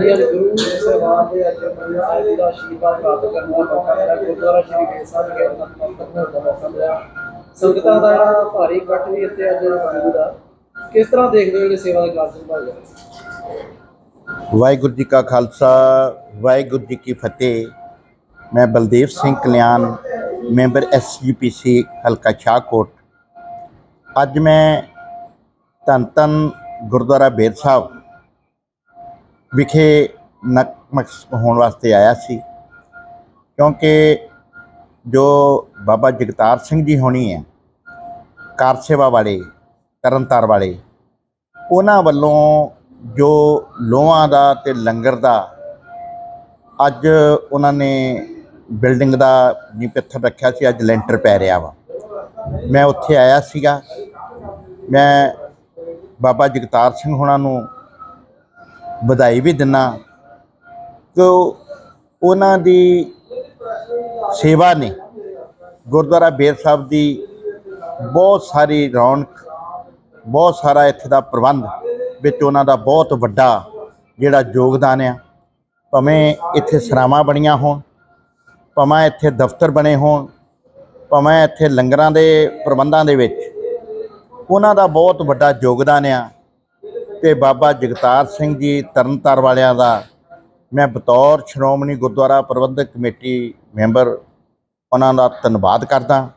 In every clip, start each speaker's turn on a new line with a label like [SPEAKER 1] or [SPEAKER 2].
[SPEAKER 1] ਹਾਂਜੀ ਅੱਜ ਗੁਰੂ ਸਾਹਿਬਾਨ ਦੇ ਅੱਜ ਗੁਰੂ ਸਾਹਿਬ ਜੀ ਦਾ ਆਸ਼ੀਰਵਾਦ ਪ੍ਰਾਪਤ ਕਰਨ ਦਾ ਮੌਕਾ ਮਿਲਿਆ। ਗੁਰਦੁਆਰਾ ਸ਼੍ਰੀ ਬੇਰ ਸਾਹਿਬ ਵਿਖੇ ਨਤਮਸਤਕ ਹੋਣ ਦਾ ਮੌਕਾ ਮਿਲਿਆ। ਸੰਗਤਾਂ ਦਾ ਜਿਹੜਾ ਭਾਰੀ ਇਕੱਠ ਵੀ ਇੱਥੇ ਅੱਜ ਮੌਜੂਦ ਆ। ਕਿਸ ਤਰ੍ਹਾਂ ਦੇਖਦੇ ਹੋ ਜਿਹੜੇ ਸੇਵਾ ਦਾ ਕਾਰਜ ਸੰਭਾਲ ਰਹੇ
[SPEAKER 2] ਵਾਹਿਗੁਰੂ ਜੀ ਕਾ ਖਾਲਸਾ, ਵਾਹਿਗੁਰੂ ਜੀ ਕੀ ਫਤਿਹ। ਮੈਂ ਬਲਦੇਵ ਸਿੰਘ ਕਲਿਆਣ, ਮੈਂਬਰ ਐਸਜੀਪੀਸੀ ਹਲਕਾ ਸ਼ਾਹਕੋਟ। ਅੱਜ ਮੈਂ ਧੰਨ ਧੰਨ ਗੁਰਦੁਆਰਾ ਬੇਰ ਸਾਹਿਬ ਵਿਖੇ ਨਤਮਸਤਕ ਹੋਣ ਵਾਸਤੇ ਆਇਆ ਸੀ। ਕਿਉਂਕਿ ਜੋ ਬਾਬਾ ਜਗਤਾਰ ਸਿੰਘ ਜੀ ਹੋਣੀ ਹੈ, ਕਾਰ ਸੇਵਾ ਵਾਲੇ, ਤਰਨਤਾਰ ਵਾਲੇ, ਉਹਨਾਂ ਵੱਲੋਂ ਜੋ ਲੋਹਾਂ ਦਾ ਤੇ ਲੰਗਰ ਦਾ ਅੱਜ ਉਹਨਾਂ ਨੇ ਬਿਲਡਿੰਗ ਦਾ ਨੀਂਹ ਪੱਥਰ ਰੱਖਿਆ ਸੀ, ਅੱਜ ਲੈਂਟਰ ਪੈ ਰਿਹਾ ਵਾ। ਮੈਂ ਉੱਥੇ ਆਇਆ ਸੀਗਾ। ਮੈਂ ਬਾਬਾ ਜਗਤਾਰ ਸਿੰਘ ਹੋਣਾ ਨੂੰ ਵਧਾਈ ਵੀ ਦਿੰਨਾ। ਕਿ ਉਹਨਾਂ ਦੀ ਸੇਵਾ ਨੇ। ਗੁਰਦੁਆਰਾ ਬੇਰ ਸਾਹਿਬ ਦੀ ਬਹੁਤ ਸਾਰੀ ਰੌਣਕ, ਬਹੁਤ ਸਾਰਾ ਇੱਥੇ ਦਾ ਪ੍ਰਬੰਧ ਵਿੱਚ ਉਹਨਾਂ ਦਾ ਬਹੁਤ ਵੱਡਾ ਜਿਹੜਾ ਯੋਗਦਾਨ ਆ। ਭਾਵੇਂ ਇੱਥੇ ਸਰਾਵਾਂ ਬਣੀਆਂ ਹੋਣ, ਭਾਵੇਂ ਇੱਥੇ ਦਫ਼ਤਰ ਬਣੇ ਹੋਣ, ਭਾਵੇਂ ਇੱਥੇ ਲੰਗਰਾਂ ਦੇ ਪ੍ਰਬੰਧਾਂ ਦੇ ਵਿੱਚ, ਉਹਨਾਂ ਦਾ ਬਹੁਤ ਵੱਡਾ ਯੋਗਦਾਨ ਆ। ਤੇ ਬਾਬਾ ਜਗਤਾਰ ਸਿੰਘ ਜੀ ਤਰਨਤਾਰ ਵਾਲਿਆਂ ਦਾ ਮੈਂ ਬਤੌਰ ਸ਼੍ਰੋਮਣੀ ਗੁਰਦੁਆਰਾ ਪ੍ਰਬੰਧਕ ਕਮੇਟੀ ਮੈਂਬਰ ਉਹਨਾਂ ਦਾ ਧੰਨਵਾਦ ਕਰਦਾ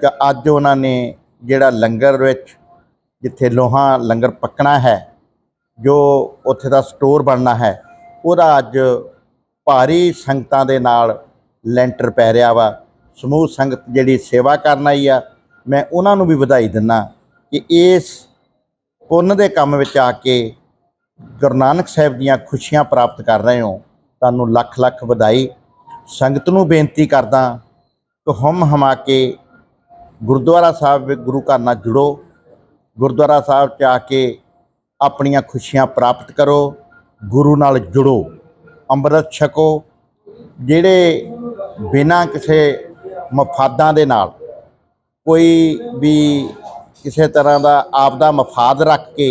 [SPEAKER 2] ਕਿ ਅੱਜ ਉਹਨਾਂ ਨੇ ਜਿਹੜਾ ਲੰਗਰ ਵਿੱਚ ਜਿੱਥੇ ਲੋਹਾ ਲੰਗਰ ਪੱਕਣਾ ਹੈ, ਜੋ ਉੱਥੇ ਦਾ ਸਟੋਰ ਬਣਨਾ ਹੈ, ਉਹਦਾ ਅੱਜ ਭਾਰੀ ਸੰਗਤਾਂ ਦੇ ਨਾਲ ਲੈਂਟਰ ਪੈ ਰਿਹਾ ਵਾ। ਸਮੂਹ ਸੰਗਤ ਜਿਹੜੀ ਸੇਵਾ ਕਰਨ ਆਈ ਆ, ਮੈਂ ਉਹਨਾਂ ਨੂੰ ਵੀ ਵਧਾਈ ਦਿੰਦਾ ਕਿ ਇਸ ਪੁੰਨ ਦੇ ਕੰਮ ਵਿੱਚ ਆ ਕੇ ਗੁਰੂ ਨਾਨਕ ਸਾਹਿਬ ਦੀਆਂ ਖੁਸ਼ੀਆਂ ਪ੍ਰਾਪਤ ਕਰ ਰਹੇ ਹੋ, ਤੁਹਾਨੂੰ ਲੱਖ ਲੱਖ ਵਧਾਈ। ਸੰਗਤ ਨੂੰ ਬੇਨਤੀ ਕਰਦਾ ਕਿ ਹਮ ਹਮਾ ਕੇ ਗੁਰਦੁਆਰਾ ਸਾਹਿਬ ਵਿੱਚ ਗੁਰੂ ਘਰ ਨਾਲ ਜੁੜੋ। ਗੁਰਦੁਆਰਾ ਸਾਹਿਬ 'ਚ ਆ ਕੇ ਆਪਣੀਆਂ ਖੁਸ਼ੀਆਂ ਪ੍ਰਾਪਤ ਕਰੋ, ਗੁਰੂ ਨਾਲ ਜੁੜੋ, ਅੰਮ੍ਰਿਤ ਛਕੋ, ਜਿਹੜੇ ਬਿਨਾਂ ਕਿਸੇ ਮਫਾਦਾਂ ਦੇ ਨਾਲ ਕੋਈ ਵੀ ਕਿਸੇ ਤਰ੍ਹਾਂ ਦਾ ਆਪ ਦਾ ਮਫਾਦ ਰੱਖ ਕੇ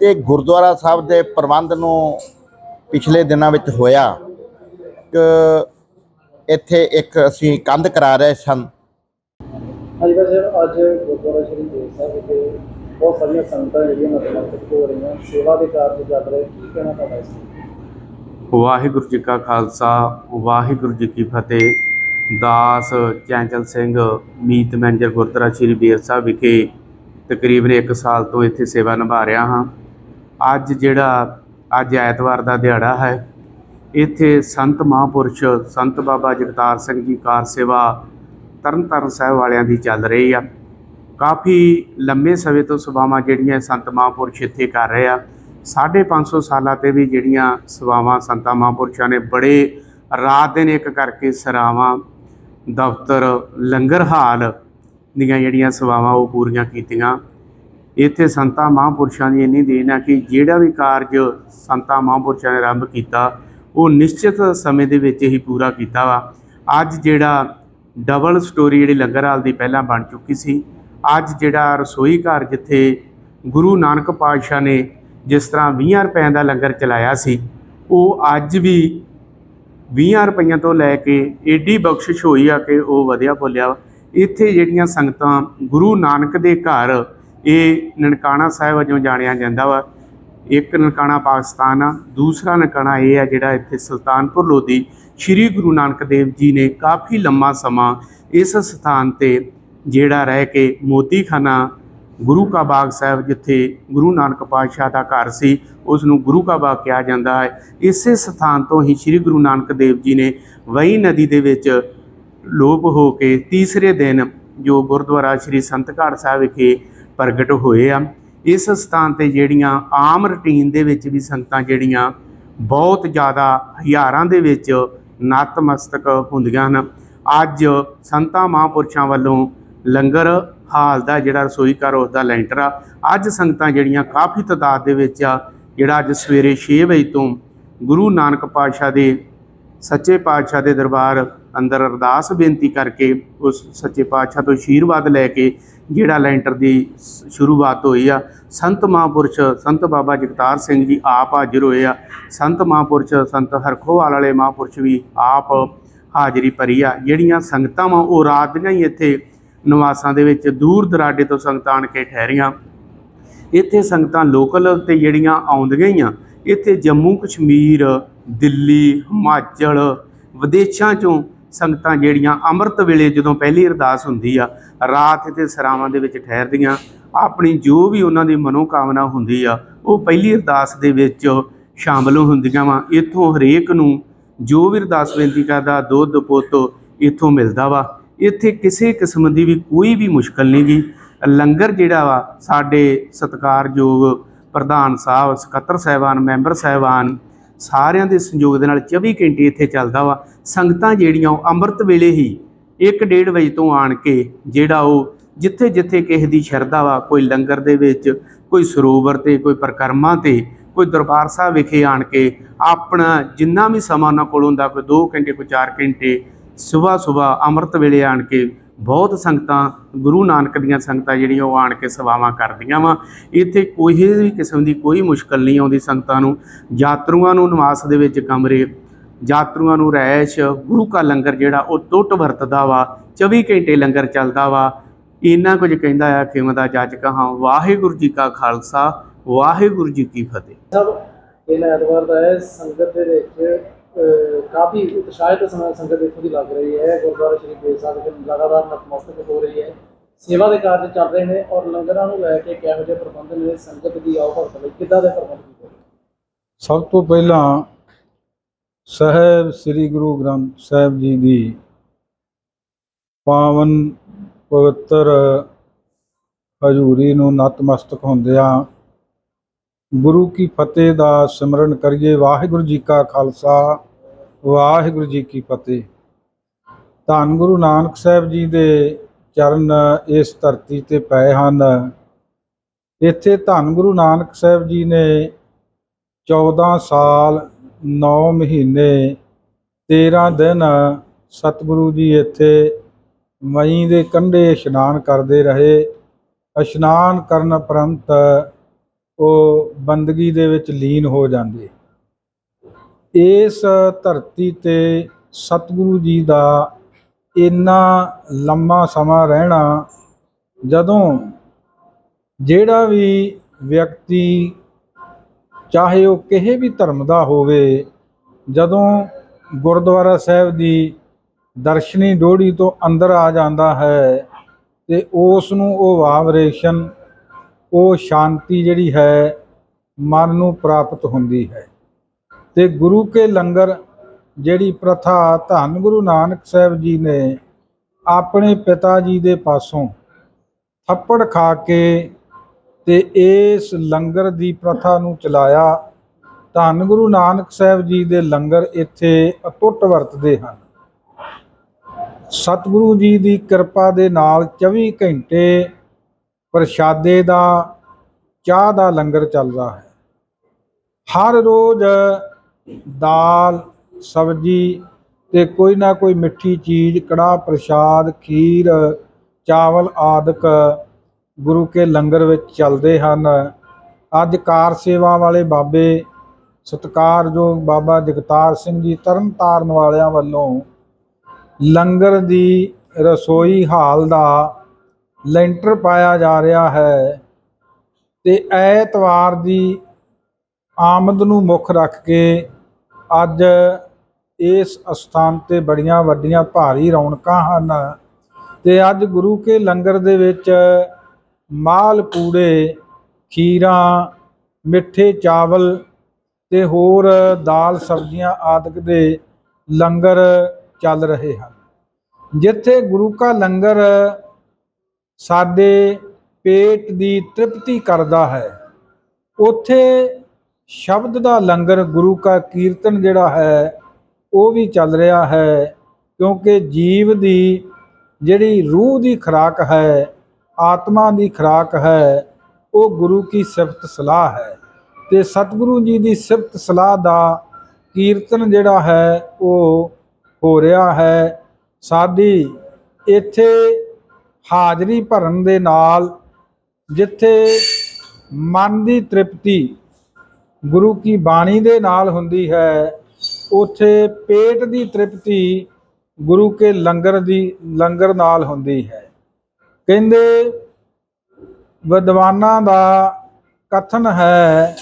[SPEAKER 2] ਤੇ ਗੁਰਦੁਆਰਾ ਸਾਹਿਬ ਦੇ ਪ੍ਰਬੰਧ ਨੂੰ ਪਿਛਲੇ ਦਿਨਾਂ ਵਿੱਚ ਹੋਇਆ। ਕਿ ਇੱਥੇ ਇੱਕ ਅਸੀਂ ਕੰਧ ਕਰਾ ਰਹੇ ਸਨ।
[SPEAKER 1] ਹਾਂਜੀ ਵੈਸੇ ਅੱਜ ਗੁਰਦੁਆਰਾ ਸ਼੍ਰੀ ਬੇਰ ਸਾਹਿਬ ਵਿਖੇ ਬਹੁਤ ਸਾਰੀਆਂ ਸੰਗਤਾਂ ਜਿਹੜੀਆਂ ਨਤਮਸਤਕ ਹੋ ਰਹੀਆਂ ਸੇਵਾ ਦੇ ਕਾਰਜ ਚੱਲ ਰਹੇ ਕੀ ਕਹਿਣਾ ਤੁਹਾਡਾ ਇਸ ਤੇ?
[SPEAKER 3] ਵਾਹਿਗੁਰੂ ਜੀ ਕਾ ਖਾਲਸਾ ਵਾਹਿਗੁਰੂ ਜੀ ਕੀ ਫਤਿਹ। ਦਾਸ ਚੈਂਚਲ ਸਿੰਘ ਮੀਤ ਮੈਨੇਜਰ ਗੁਰਦੁਆਰਾ ਸ਼੍ਰੀ ਬੇਰ ਸਾਹਿਬ ਵਿਖੇ ਤਕਰੀਬਨ 1 ਸਾਲ ਤੋਂ ਇੱਥੇ ਸੇਵਾ ਨਿਭਾ ਰਿਹਾ ਹਾਂ। ਅੱਜ ਜਿਹੜਾ, ਅੱਜ ਐਤਵਾਰ ਦਾ ਦਿਹਾੜਾ ਹੈ, ਇੱਥੇ ਸੰਤ ਮਹਾਂਪੁਰਸ਼, ਸੰਤ ਬਾਬਾ ਜਗਤਾਰ ਸਿੰਘ ਜੀ ਕਾਰ ਸੇਵਾ ਤਰਨਤਾਰਨ ਸਾਹਿਬ ਵਾਲਿਆਂ ਦੀ ਚੱਲ ਰਹੀ ਆ। ਕਾਫੀ ਲੰਮੇ ਸਮੇਂ ਤੋਂ ਸੇਵਾਵਾਂ ਜਿਹੜੀਆਂ ਸੰਤ ਮਹਾਂਪੁਰਸ਼ ਇੱਥੇ ਕਰ ਰਹੇ ਆ। 550 ਸਾਲਾਂ ਤੇ ਵੀ ਜਿਹੜੀਆਂ ਸੇਵਾਵਾਂ ਸੰਤਾਂ ਮਹਾਂਪੁਰਸ਼ਾਂ ਨੇ ਬੜੇ ਰਾਤ ਦਿਨ ਇੱਕ ਕਰਕੇ ਸਰਾਵਾਂ ਦਫ਼ਤਰ, ਲੰਗਰ ਹਾਲ ਦੀਆਂ ਜਿਹੜੀਆਂ ਸੇਵਾਵਾਂ ਉਹ ਪੂਰੀਆਂ ਕੀਤੀਆਂ ਇੱਥੇ ਸੰਤਾਂ ਮਹਾਂਪੁਰਸ਼ਾਂ ਦੀ ਇੰਨੀ ਦੇਣ ਆ ਕਿ ਜਿਹੜਾ ਵੀ ਕਾਰਜ ਸੰਤਾਂ ਮਹਾਂਪੁਰਸ਼ਾਂ ਨੇ ਆਰੰਭ ਕੀਤਾ, ਉਹ ਨਿਸ਼ਚਿਤ ਸਮੇਂ ਦੇ ਵਿੱਚ ਹੀ ਪੂਰਾ ਕੀਤਾ ਵਾ ਅੱਜ ਜਿਹੜਾ ਡਬਲ ਸਟੋਰੀ ਜਿਹੜੀ ਲੰਗਰ ਹਾਲ ਦੀ ਪਹਿਲਾਂ ਬਣ ਚੁੱਕੀ ਸੀ, ਅੱਜ ਜਿਹੜਾ ਰਸੋਈ ਘਰ ਜਿੱਥੇ ਗੁਰੂ ਨਾਨਕ ਪਾਤਸ਼ਾਹ ਨੇ ਜਿਸ ਤਰ੍ਹਾਂ 20 ਰੁਪਏ ਦਾ ਲੰਗਰ ਚਲਾਇਆ ਸੀ, ਉਹ ਅੱਜ ਵੀ 20 ਰੁਪਈਆਂ ਤੋਂ ਲੈ ਕੇ ਏਡੀ ਬਖਸ਼ਿਸ਼ ਹੋਈ ਆ ਕਿ ਉਹ ਵਧਿਆ ਬੋਲਿਆ ਵਾ। ਇੱਥੇ ਜਿਹੜੀਆਂ ਸੰਗਤਾਂ ਗੁਰੂ ਨਾਨਕ ਦੇ ਘਰ, ਇਹ ਨਨਕਾਣਾ ਸਾਹਿਬ ਵਜੋਂ ਜਾਣਿਆ ਜਾਂਦਾ ਵਾ। ਇੱਕ ਨਨਕਾਣਾ ਪਾਕਿਸਤਾਨ ਆ, ਦੂਸਰਾ ਨਨਕਾਣਾ ਇਹ ਆ ਜਿਹੜਾ ਇੱਥੇ ਸੁਲਤਾਨਪੁਰ ਲੋਧੀ ਸ੍ਰੀ ਗੁਰੂ ਨਾਨਕ ਦੇਵ ਜੀ ਨੇ ਕਾਫੀ ਲੰਮਾ ਸਮਾਂ ਇਸ ਸਥਾਨ ਤੇ ਜਿਹੜਾ ਰਹਿ ਕੇ ਮੋਦੀਖਾਨਾ ਗੁਰੂ ਕਾ ਬਾਗ ਸਾਹਿਬ ਜਿੱਥੇ ਗੁਰੂ ਨਾਨਕ ਪਾਤਸ਼ਾਹ ਦਾ ਘਰ ਸੀ ਉਸ ਨੂੰ ਗੁਰੂ ਕਾ ਬਾਗ ਕਿਹਾ ਜਾਂਦਾ ਹੈ। ਇਸੇ ਸਥਾਨ ਤੋਂ ਹੀ ਸ੍ਰੀ ਗੁਰੂ ਨਾਨਕ ਦੇਵ ਜੀ ਨੇ ਵਹੀ ਨਦੀ ਦੇ ਵਿੱਚ ਲੋਪ ਹੋ ਕੇ ਤੀਸਰੇ ਦਿਨ ਜੋ ਗੁਰਦੁਆਰਾ ਸ੍ਰੀ ਸੰਤਘਾਟ ਸਾਹਿਬ ਵਿਖੇ ਪ੍ਰਗਟ ਹੋਏ ਆ, ਇਸ ਸਥਾਨ ਤੇ ਜਿਹੜੀਆਂ ਆਮ ਰੁਟੀਨ ਦੇ ਵਿੱਚ ਵੀ ਸੰਗਤਾਂ ਜਿਹੜੀਆਂ ਬਹੁਤ ਜ਼ਿਆਦਾ ਹਜ਼ਾਰਾਂ ਦੇ ਵਿੱਚ ਨਤਮਸਤਕ ਹੁੰਦੀਆਂ ਹਨ। ਅੱਜ ਸੰਤਾਂ ਮਹਾਂਪੁਰਸ਼ਾਂ ਵੱਲੋਂ ਲੰਗਰ ਹਾਲ ਦਾ ਜਿਹੜਾ ਰਸੋਈ ਘਰ, ਉਸ ਦਾ ਲੈਂਟਰ ਆ। ਅੱਜ ਸੰਗਤਾਂ ਜਿਹੜੀਆਂ ਕਾਫੀ ਤਾਦਾਦ ਦੇ ਵਿੱਚ ਆ, ਜਿਹੜਾ ਅੱਜ ਸਵੇਰੇ 6 ਵਜੇ ਤੋਂ ਗੁਰੂ ਨਾਨਕ ਪਾਤਸ਼ਾਹ ਦੇ ਸੱਚੇ ਪਾਤਸ਼ਾਹ ਦੇ ਦਰਬਾਰ ਅੰਦਰ ਅਰਦਾਸ ਬੇਨਤੀ ਕਰਕੇ ਉਸ ਸੱਚੇ ਪਾਤਸ਼ਾਹ ਤੋਂ ਆਸ਼ੀਰਵਾਦ ਲੈ ਕੇ ਜਿਹੜਾ ਲੈਂਟਰ ਦੀ ਸ- ਸ਼ੁਰੂਆਤ ਹੋਈ ਆ, ਸੰਤ ਮਹਾਂਪੁਰਸ਼, ਸੰਤ ਬਾਬਾ ਜਗਤਾਰ ਸਿੰਘ ਜੀ ਆਪ ਹਾਜ਼ਰ ਹੋਏ ਆ, ਸੰਤ ਮਹਾਂਪੁਰਸ਼, ਸੰਤ ਹਰਖੋਵਾਲ ਵਾਲੇ ਮਹਾਂਪੁਰਸ਼ ਵੀ ਆਪ ਹਾਜ਼ਰੀ ਭਰੀ ਆ, ਜਿਹੜੀਆਂ ਸੰਗਤਾਂ ਵਾ, ਉਹ ਰਾਤ ਦੀਆਂ ਹੀ ਇੱਥੇ ਨਿਵਾਸਾਂ ਦੇ ਵਿੱਚ ਦੂਰ ਦਰਾਡੇ ਤੋਂ ਸੰਗਤਾਂ ਆਣ ਕੇ ਠਹਿਰੀਆਂ। ਇੱਥੇ ਸੰਗਤਾਂ ਲੋਕਲ ਤੇ ਜਿਹੜੀਆਂ ਆਉਂਦੀਆਂ ਹੀ ਆ, ਇੱਥੇ ਜੰਮੂ ਕਸ਼ਮੀਰ, ਦਿੱਲੀ, ਹਿਮਾਚਲ, ਵਿਦੇਸ਼ਾਂ ਚੋਂ ਸੰਗਤਾਂ ਜਿਹੜੀਆਂ ਅੰਮ੍ਰਿਤ ਵੇਲੇ ਜਦੋਂ ਪਹਿਲੀ ਅਰਦਾਸ ਹੁੰਦੀ ਆ, ਰਾਤ ਇੱਥੇ ਸਰਾਵਾਂ ਦੇ ਵਿੱਚ ਠਹਿਰਦੀਆਂ, ਆਪਣੀ ਜੋ ਵੀ ਉਹਨਾਂ ਦੀ ਮਨੋਕਾਮਨਾ ਹੁੰਦੀ ਆ, ਉਹ ਪਹਿਲੀ ਅਰਦਾਸ ਦੇ ਵਿੱਚ ਸ਼ਾਮਲ ਹੁੰਦੀਆਂ ਵਾ। ਇੱਥੋਂ ਹਰੇਕ ਨੂੰ ਜੋ ਵੀ ਅਰਦਾਸ ਬੇਨਤੀ ਕਰਦਾ, ਦੁੱਧ, ਪੁੱਤ ਇੱਥੋਂ ਮਿਲਦਾ ਵਾ। ਇੱਥੇ ਕਿਸੇ ਕਿਸਮ ਦੀ ਵੀ ਕੋਈ ਵੀ ਮੁਸ਼ਕਲ ਨਹੀਂ ਗੀ। ਲੰਗਰ ਜਿਹੜਾ ਵਾ, ਸਾਡੇ ਸਤਿਕਾਰਯੋਗ ਪ੍ਰਧਾਨ ਸਾਹਿਬ, ਸਕੱਤਰ ਸਾਹਿਬਾਨ, ਮੈਂਬਰ ਸਾਹਿਬਾਨ ਸਾਰਿਆਂ ਦੇ ਸੰਯੋਗ ਦੇ ਨਾਲ 24 ਘੰਟੇ ਇੱਥੇ ਚੱਲਦਾ ਵਾ। ਸੰਗਤਾਂ ਜਿਹੜੀਆਂ ਉਹ ਅੰਮ੍ਰਿਤ ਵੇਲੇ ਹੀ 1:30 ਵਜੇ ਤੋਂ ਆਣ ਕੇ ਜਿਹੜਾ ਉਹ ਜਿੱਥੇ ਜਿੱਥੇ ਕਿਸੇ ਦੀ ਸ਼ਰਧਾ ਵਾ, ਕੋਈ ਲੰਗਰ ਦੇ ਵਿੱਚ, ਕੋਈ ਸਰੋਵਰ ਤੇ, ਕੋਈ ਪ੍ਰਕਰਮਾਂ ਤੇ, ਕੋਈ ਦਰਬਾਰ ਸਾਹਿਬ ਵਿਖੇ ਆਣ ਕੇ ਆਪਣਾ ਜਿੰਨਾ ਵੀ ਸਮਾਂ ਉਹਨਾਂ ਕੋਲ ਹੁੰਦਾ, ਕੋਈ 2 ਘੰਟੇ, ਕੋਈ 4 ਘੰਟੇ ਸਵੇਰ ਸਵੇਰ ਅੰਮ੍ਰਿਤ ਵੇਲੇ ਆਣ ਕੇ ਬਹੁਤ ਸੰਗਤਾਂ, ਗੁਰੂ ਨਾਨਕ ਦੀਆਂ ਸੰਗਤਾਂ ਜਿਹੜੀਆਂ ਉਹ ਆਣ ਕੇ ਸੇਵਾਵਾਂ ਕਰਦੀਆਂ ਵਾ। ਇੱਥੇ ਕੋਈ ਵੀ ਕਿਸਮ ਦੀ ਕੋਈ ਮੁਸ਼ਕਲ ਨਹੀਂ ਆਉਂਦੀ ਸੰਗਤਾਂ ਨੂੰ। ਯਾਤਰੂਆਂ ਨੂੰ ਨਿਵਾਸ ਦੇ ਵਿੱਚ ਕਮਰੇ, ਯਾਤਰੂਆਂ ਨੂੰ ਰਹਿਸ਼ ਗੁਰੂ ਕਾ ਲੰਗਰ ਜਿਹੜਾ ਉਹ ਟੁੱਟ ਵਰਤਦਾ ਵਾ 24 ਘੰਟੇ ਲੰਗਰ ਚੱਲਦਾ ਵਾ। ਇੰਨਾ ਕੁਝ ਕਹਿੰਦਾ ਆ ਕਿਵੇਂ ਦਾ ਜਾਜਕ ਹਾਂ ਵਾਹਿਗੁਰੂ ਜੀ ਕਾ ਖਾਲਸਾ, ਵਾਹਿਗੁਰੂ ਜੀ ਕੀ ਫਤਿਹ।
[SPEAKER 1] ਸਭ, ਇਹ ਐਤਵਾਰ ਦਾ ਹੈ, ਸੰਗਤ ਦੇ ਵਿੱਚ ਕਾਫੀ ਉਤਸ਼ਾਹਿਤ ਸਮਾਂ ਸੰਗਤ ਇੱਥੋਂ ਦੀ ਲੱਗ ਰਹੀ ਹੈ। ਗੁਰਦੁਆਰਾ ਸ਼੍ਰੀ ਬੇਰ ਸਾਹਿਬ ਦੇ ਲਗਾਤਾਰ ਨਤਮਸਤਕ ਹੋ ਰਹੀ ਹੈ। ਸੇਵਾ ਦੇ ਕਾਰਜ ਚੱਲ ਰਹੇ ਨੇ ਔਰ ਲੰਗਰਾਂ ਨੂੰ ਲੈ ਕੇ ਕਿਹੋ ਜਿਹੇ ਪ੍ਰਬੰਧ ਨੇ, ਸੰਗਤ ਦੀ ਆਓ ਭਗਤ ਲਈ ਕਿੱਦਾਂ ਦੇ ਪ੍ਰਬੰਧ ਕੀਤੇ
[SPEAKER 4] ਸਭ ਤੋਂ ਪਹਿਲਾਂ ਸਾਹਿਬ ਸ੍ਰੀ ਗੁਰੂ ਗ੍ਰੰਥ ਸਾਹਿਬ ਜੀ ਦੀ ਪਾਵਨ ਪਵਿੱਤਰ ਹਜ਼ੂਰੀ ਨੂੰ ਨਤਮਸਤਕ ਹੁੰਦਿਆਂ ਗੁਰੂ ਕੀ ਫਤਿਹ ਦਾ ਸਿਮਰਨ ਕਰੀਏ। ਵਾਹਿਗੁਰੂ ਜੀ ਕਾ ਖਾਲਸਾ, ਵਾਹਿਗੁਰੂ ਜੀ ਕੀ ਫਤਿਹ। ਧੰਨ ਗੁਰੂ ਨਾਨਕ ਸਾਹਿਬ ਜੀ ਦੇ ਚਰਨ ਇਸ ਧਰਤੀ ਤੇ ਪਏ ਹਨ। ਇੱਥੇ ਧੰਨ ਗੁਰੂ ਨਾਨਕ ਸਾਹਿਬ ਜੀ ਨੇ 14 ਸਾਲ 9 ਮਹੀਨੇ 13 ਦਿਨ ਸਤਿਗੁਰੂ ਜੀ ਇੱਥੇ ਮਈ ਦੇ ਕੰਢੇ ਇਸ਼ਨਾਨ ਕਰਦੇ ਰਹੇ। ਇਸ਼ਨਾਨ ਕਰਨ ਉਪਰੰਤ ਉਹ ਬੰਦਗੀ ਦੇ ਵਿੱਚ ਲੀਨ ਹੋ ਜਾਂਦੇ। ਇਸ ਧਰਤੀ ਤੇ ਸਤਿਗੁਰੂ ਜੀ ਦਾ ਇੰਨਾ ਲੰਮਾ ਸਮਾਂ ਰਹਿਣਾ, ਜਦੋਂ ਜਿਹੜਾ ਵੀ ਵਿਅਕਤੀ ਚਾਹੇ ਉਹ ਕਿਸੇ ਵੀ ਧਰਮ ਦਾ ਹੋਵੇ, ਜਦੋਂ ਗੁਰਦੁਆਰਾ ਸਾਹਿਬ ਦੀ ਦਰਸ਼ਨੀ ਡੋੜੀ ਤੋਂ ਅੰਦਰ ਆ ਜਾਂਦਾ ਹੈ ਤੇ ਉਸ ਨੂੰ ਉਹ ਵਾਵਰੇਸ਼ਨ ਉਹ ਸ਼ਾਂਤੀ ਜਿਹੜੀ ਹੈ, ਮਨ ਨੂੰ ਪ੍ਰਾਪਤ ਹੁੰਦੀ ਹੈ। ਤੇ ਗੁਰੂ ਕੇ ਲੰਗਰ ਜਿਹੜੀ ਪ੍ਰਥਾ ਧੰਨ ਗੁਰੂ ਨਾਨਕ ਸਾਹਿਬ ਜੀ ਨੇ ਆਪਣੇ ਪਿਤਾ ਜੀ ਦੇ ਪਾਸੋਂ ਥੱਪੜ ਖਾ ਕੇ ਤੇ ਇਸ ਲੰਗਰ ਦੀ ਪ੍ਰਥਾ ਨੂੰ ਚਲਾਇਆ, ਧੰਨ ਗੁਰੂ ਨਾਨਕ ਸਾਹਿਬ ਜੀ ਦੇ ਲੰਗਰ ਇੱਥੇ ਅਟੁੱਟ ਵਰਤਦੇ ਹਨ। ਸਤਿਗੁਰੂ ਜੀ ਦੀ ਕਿਰਪਾ ਦੇ ਨਾਲ 24 ਘੰਟੇ ਪ੍ਰਸ਼ਾਦੇ ਦਾ, ਚਾਹ ਦਾ ਲੰਗਰ ਚੱਲਦਾ ਹੈ। ਹਰ ਰੋਜ਼ ਦਾਲ, ਸਬਜ਼ੀ ਤੇ ਕੋਈ ਨਾ ਕੋਈ ਮਿੱਠੀ ਚੀਜ਼, ਕੜਾਹ ਪ੍ਰਸ਼ਾਦ, ਖੀਰ, ਚਾਵਲ ਆਦਿਕ ਗੁਰੂ ਕੇ ਲੰਗਰ ਵਿੱਚ ਚੱਲਦੇ ਹਨ। ਅੱਜ ਕਾਰ ਸੇਵਾ ਵਾਲੇ ਬਾਬੇ ਸਤਿਕਾਰਯੋਗ ਬਾਬਾ ਜਗਤਾਰ ਸਿੰਘ ਜੀ ਤਰਨ ਤਾਰਨ ਵਾਲਿਆਂ ਵੱਲੋਂ ਲੰਗਰ ਦੀ ਰਸੋਈ ਹਾਲ ਦਾ ਲੈਂਟਰ ਪਾਇਆ ਜਾ ਰਿਹਾ ਹੈ ਤੇ ਐਤਵਾਰ ਦੀ ਆਮਦ ਨੂੰ ਮੁੱਖ ਰੱਖ ਕੇ ਅੱਜ ਇਸ ਅਸਥਾਨ ਤੇ ਬੜੀਆਂ ਵੱਡੀਆਂ ਭਾਰੀ ਰੌਣਕਾਂ ਹਨ ਤੇ ਅੱਜ ਗੁਰੂ ਕੇ ਲੰਗਰ ਦੇ ਵਿੱਚ ਮਾਲ ਪੂੜੇ, ਖੀਰਾਂ, ਮਿੱਠੇ ਚਾਵਲ ਤੇ ਹੋਰ ਦਾਲ ਸਬਜ਼ੀਆਂ ਆਦਿਕ ਦੇ ਲੰਗਰ ਚੱਲ ਰਹੇ ਹਨ। ਜਿੱਥੇ ਗੁਰੂ ਕਾ ਲੰਗਰ ਸਾਡੇ ਪੇਟ ਦੀ ਤ੍ਰਿਪਤੀ ਕਰਦਾ ਹੈ। ਉੱਥੇ ਸ਼ਬਦ ਦਾ ਲੰਗਰ ਗੁਰੂ ਕਾ ਕੀਰਤਨ ਜਿਹੜਾ ਹੈ, ਉਹ ਵੀ ਚੱਲ ਰਿਹਾ ਹੈ ਕਿਉਂਕਿ ਜੀਵ ਦੀ ਜਿਹੜੀ ਰੂਹ ਦੀ ਖੁਰਾਕ ਹੈ, ਆਤਮਾ ਦੀ ਖੁਰਾਕ ਹੈ, ਉਹ ਗੁਰੂ ਕੀ ਸਿਫਤ ਸਲਾਹ ਹੈ। ਤੇ ਸਤਿਗੁਰੂ ਜੀ ਦੀ ਸਿਫਤ ਸਲਾਹ ਦਾ ਕੀਰਤਨ ਜਿਹੜਾ ਹੈ, ਉਹ ਹੋ ਰਿਹਾ ਹੈ। ਸਾਡੀ ਇੱਥੇ ਹਾਜ਼ਰੀ ਭਰਨ ਦੇ ਨਾਲ ਜਿੱਥੇ ਮਨ ਦੀ ਤ੍ਰਿਪਤੀ ਗੁਰੂ ਕੀ ਬਾਣੀ ਦੇ ਨਾਲ ਹੁੰਦੀ ਹੈ, ਉਥੇ ਪੇਟ ਦੀ ਤ੍ਰਿਪਤੀ ਗੁਰੂ ਕੇ ਲੰਗਰ ਦੀ, ਲੰਗਰ ਨਾਲ ਹੁੰਦੀ ਹੈ। ਕਹਿੰਦੇ, ਵਿਦਵਾਨਾਂ ਦਾ ਕਥਨ ਹੈ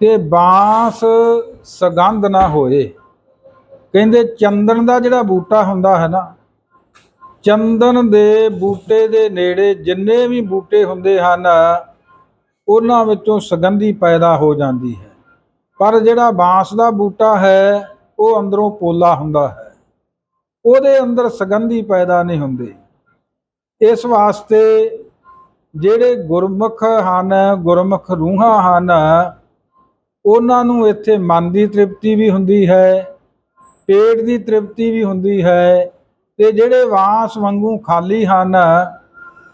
[SPEAKER 4] ਕਿ ਬਾਂਸ ਸਗੰਧ ਨਾ ਹੋਏ। ਕਹਿੰਦੇ, ਚੰਦਨ ਦਾ ਜਿਹੜਾ ਬੂਟਾ ਹੁੰਦਾ ਹੈ ਨਾ ਚੰਦਨ ਦੇ ਬੂਟੇ ਦੇ ਨੇੜੇ ਜਿੰਨੇ ਵੀ ਬੂਟੇ ਹੁੰਦੇ ਹਨ, ਉਹਨਾਂ ਵਿੱਚੋਂ ਸੁਗੰਧੀ ਪੈਦਾ ਹੋ ਜਾਂਦੀ ਹੈ। ਪਰ ਜਿਹੜਾ ਬਾਂਸ ਦਾ ਬੂਟਾ ਹੈ, ਉਹ ਅੰਦਰੋਂ ਪੋਲਾ ਹੁੰਦਾ ਹੈ। ਉਹਦੇ ਅੰਦਰ ਸੁਗੰਧੀ ਪੈਦਾ ਨਹੀਂ ਹੁੰਦੀ। ਇਸ ਵਾਸਤੇ ਜਿਹੜੇ ਗੁਰਮੁਖ ਹਨ, ਗੁਰਮੁਖ ਰੂਹਾਂ ਹਨ, ਉਹਨਾਂ ਨੂੰ ਇੱਥੇ ਮਨ ਦੀ ਤ੍ਰਿਪਤੀ ਵੀ ਹੁੰਦੀ ਹੈ, ਪੇਟ ਦੀ ਤ੍ਰਿਪਤੀ ਵੀ ਹੁੰਦੀ ਹੈ ਤੇ ਜਿਹੜੇ ਵਾਂਸ ਵਾਂਗੂ ਖਾਲੀ ਹਨ,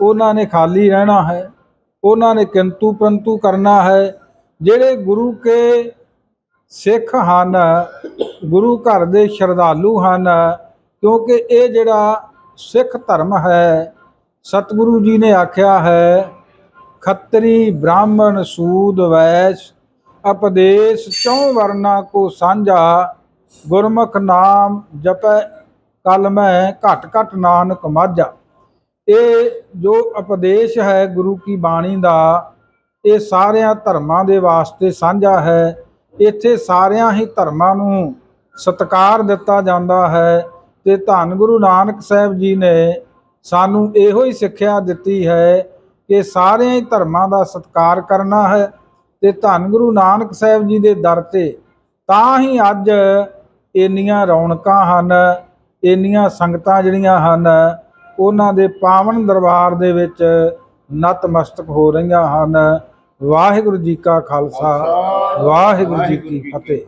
[SPEAKER 4] ਉਹਨਾਂ ਨੇ ਖਾਲੀ ਰਹਿਣਾ ਹੈ, ਉਹਨਾਂ ਨੇ ਕਿੰਤੂ ਪਰੰਤੂ ਕਰਨਾ ਹੈ। ਜਿਹੜੇ ਗੁਰੂ ਕੇ ਸਿੱਖ ਹਨ, ਗੁਰੂ ਘਰ ਦੇ ਸ਼ਰਧਾਲੂ ਹਨ, ਕਿਉਂਕਿ ਇਹ ਜਿਹੜਾ ਸਿੱਖ ਧਰਮ ਹੈ, ਸਤਿਗੁਰੂ ਜੀ ਨੇ ਆਖਿਆ ਹੈ, ਖੱਤਰੀ ਬ੍ਰਾਹਮਣ ਸੂਦ ਵੈਸ਼ ਉਪਦੇਸ਼ ਚੌ ਵਰਨਾ ਕੋ ਸਾਂਝਾ, ਗੁਰਮੁਖ ਨਾਮ ਜਪੈ ਕਲ ਮੈਂ ਘਟ ਘਟ ਨਾਨਕ ਮਾਝਾ ਇਹ ਜੋ ਉਪਦੇਸ਼ ਹੈ ਗੁਰੂ ਕੀ ਬਾਣੀ ਦਾ, ਇਹ ਸਾਰਿਆਂ ਧਰਮਾਂ ਦੇ ਵਾਸਤੇ ਸਾਂਝਾ ਹੈ। ਇੱਥੇ ਸਾਰਿਆਂ ਹੀ ਧਰਮਾਂ ਨੂੰ ਸਤਿਕਾਰ ਦਿੱਤਾ ਜਾਂਦਾ ਹੈ ਤੇ ਧੰਨ ਗੁਰੂ ਨਾਨਕ ਸਾਹਿਬ ਜੀ ਨੇ ਸਾਨੂੰ ਇਹੋ ਹੀ ਸਿੱਖਿਆ ਦਿੱਤੀ ਹੈ ਕਿ ਸਾਰਿਆਂ ਹੀ ਧਰਮਾਂ ਦਾ ਸਤਿਕਾਰ ਕਰਨਾ ਹੈ ਤੇ ਧੰਨ ਗੁਰੂ ਨਾਨਕ ਸਾਹਿਬ ਜੀ ਦੇ ਦਰ ਤੇ ਤਾਂ ਹੀ ਅੱਜ ਇੰਨੀਆਂ ਰੌਣਕਾਂ ਹਨ ਇੰਨੀਆਂ ਸੰਗਤਾਂ ਜਿਹੜੀਆਂ ਹਨ ਉਹਨਾਂ ਦੇ ਪਾਵਨ ਦਰਬਾਰ ਦੇ ਵਿੱਚ ਨਤਮਸਤਕ ਹੋ ਰਹੀਆਂ ਹਨ। ਵਾਹਿਗੁਰੂ ਜੀ ਕਾ ਖਾਲਸਾ ਵਾਹਿਗੁਰੂ ਜੀ ਕੀ ਫਤਿਹ।